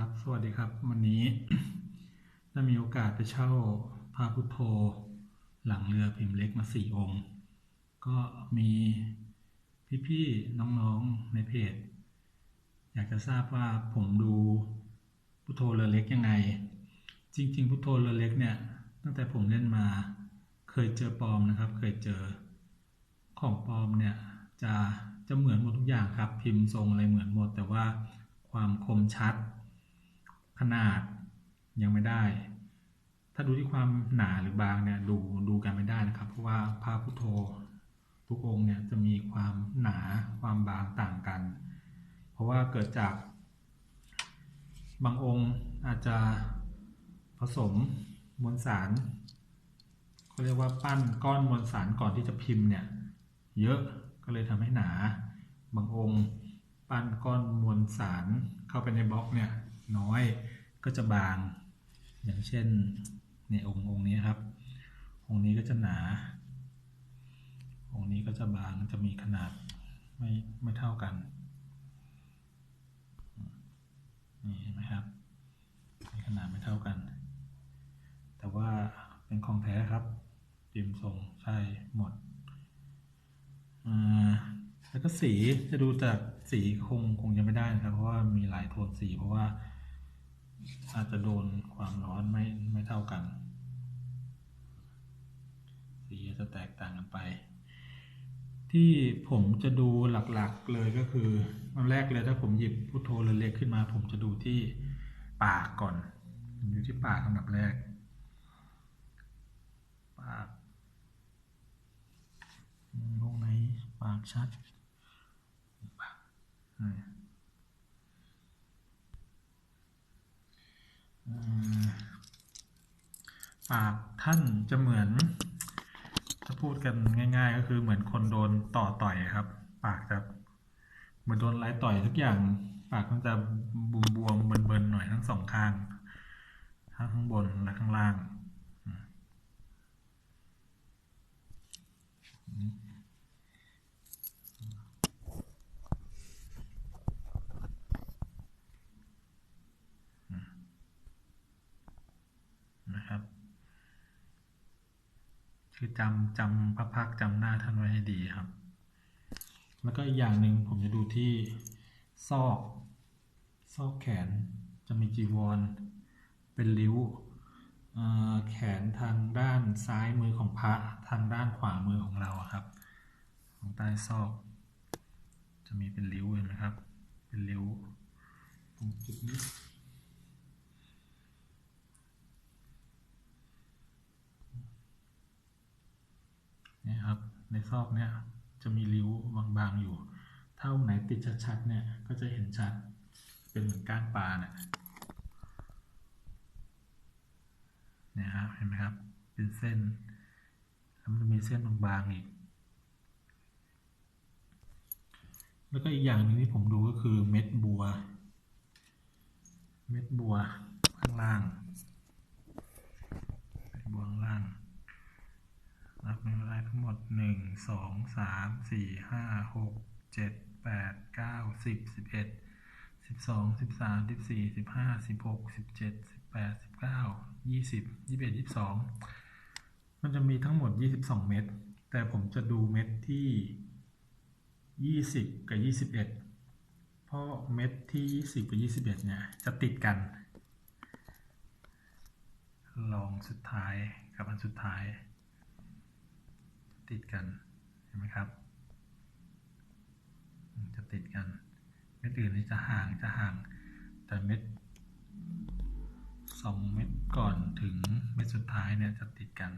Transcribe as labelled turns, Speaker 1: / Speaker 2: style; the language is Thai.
Speaker 1: ครับ สวัสดีครับ วันนี้ได้มีโอกาสไปเช่าพระพุทโธ หลังเรือพิมพ์เล็กมาสี่องค์ ก็มีพี่ๆน้องๆในเพจ อยากจะทราบว่าผมดูพุทโธเรือเล็กยังไง จริง ๆ พุทโธเรือเล็กเนี่ย ตั้งแต่ผมเล่นมา เคยเจอปลอมนะครับ เคยเจอของปลอมเนี่ยจะจะเหมือนหมดทุกอย่างครับ พิมพ์ทรงอะไรเหมือนหมด แต่ว่าความคมชัด ขนาดยังไม่ได้ ถ้าดูที่ความหนาหรือบางเนี่ยดูดูกันไม่ได้นะครับ เพราะว่าพระพุทโธทุกองค์เนี่ยจะมีความหนาความบางต่างกัน เพราะว่าเกิดจาก บางองค์อาจจะผสมมวลสารเขาเรียกว่าปั้นก้อนมวลสารก่อนที่จะพิมพ์เนี่ยเยอะก็เลยทำให้หนา บางองค์ ปั้นก้อนมวลสารเข้าไปในบล็อกเนี่ย น้อยก็จะบาง อย่างเช่นเนี่ยองค์องค์นี้ครับ องค์นี้ก็จะหนา องค์นี้ก็จะบางจะมีขนาดไม่ไม่เท่ากันนี่เห็นไหมครับมีขนาดไม่เท่ากัน แต่ว่าเป็นของแท้ครับพิมพ์ทรงใช่หมดอ่าแล้วก็สีจะดูจากสีคงคงยังไม่ได้นะครับ เพราะว่ามีหลายโทนสีเพราะว่า อาจจะโดนความร้อนไม่ไม่เท่ากัน สีจะแตกต่างกันไป ที่ผมจะดูหลักๆเลยก็คืออันแรกเลยถ้าผมหยิบพุทโธเล็กขึ้นมา ผมจะดูที่ปากก่อน อยู่ที่ปากอันดับแรก ปากตรงไหนปากชัดปากอ่าอ่า ปากท่านจะเหมือน ถ้าพูดกันง่าย ๆ ก็คือเหมือนคนโดนต่อต่อยครับ ปากจะเหมือนโดนไล่ต่อยทุกอย่าง ปากมันจะบวมๆเบินๆหน่อยทั้งสองข้าง ทั้งข้างบนและข้างล่างอืมนะครับ คือจำจำพระพักจำหน้าท่านไว้ให้ดีครับ แล้วก็อีกอย่างหนึ่งผมจะดูที่ซอกซอกแขนจะมีจีวร เป็นริ้วแขนทางด้านซ้ายมือของพระทางด้านขวามือของเราครับ ของใต้ซอก จะมีเป็นริ้วเห็นไหมครับ เป็นริ้วตรงจุดนี้ เนี่ยครับ ในซอกเนี่ยจะมีริ้วบางๆอยู่ ถ้าองไหนติดชัดๆเนี่ยก็จะเห็นชัด เป็นเหมือนก้านปลาเนี่ยนี่ยครับเห็นไหมครับ เป็นเส้น แล้วมันจะมีเส้นบางๆอีก แล้วก็อีกอย่างหนึ่งที่ผมดูก็คือเม็ดบัว เม็ดบัวข้างล่าง เม็ดบัวข้างล่าง นับเป็นเวลาทั้ง หมดหนึ่งสองสามสี่ห้าหกเจ็ดแปดเก้าสิบสิบเอ็ดสิบสองสิบสามสิบสี่สิบห้าสิบหกสิบเจ็ดสิบแปดสิบเก้ายี่สิบยี่สิบเอ็ดยี่สิบสองมันจะมีทั้งหมดยี่สิบสองเม็ดแต่ผมจะดูเม็ดที่ยี่สิบกับยี่สิบเอ็ดเพราะเม็ดที่ยี่สิบกับยี่สิบเอ็ดเนี่ยจะติดกันลองสุดท้ายกับอันสุดท้าย ติดกันเห็นไหมครับ จะติดกัน เม็ดอื่นนี่จะห่างจะห่าง แต่เม็ดสองเม็ดก่อนถึงเม็ดสุดท้ายเนี่ยจะติดกัน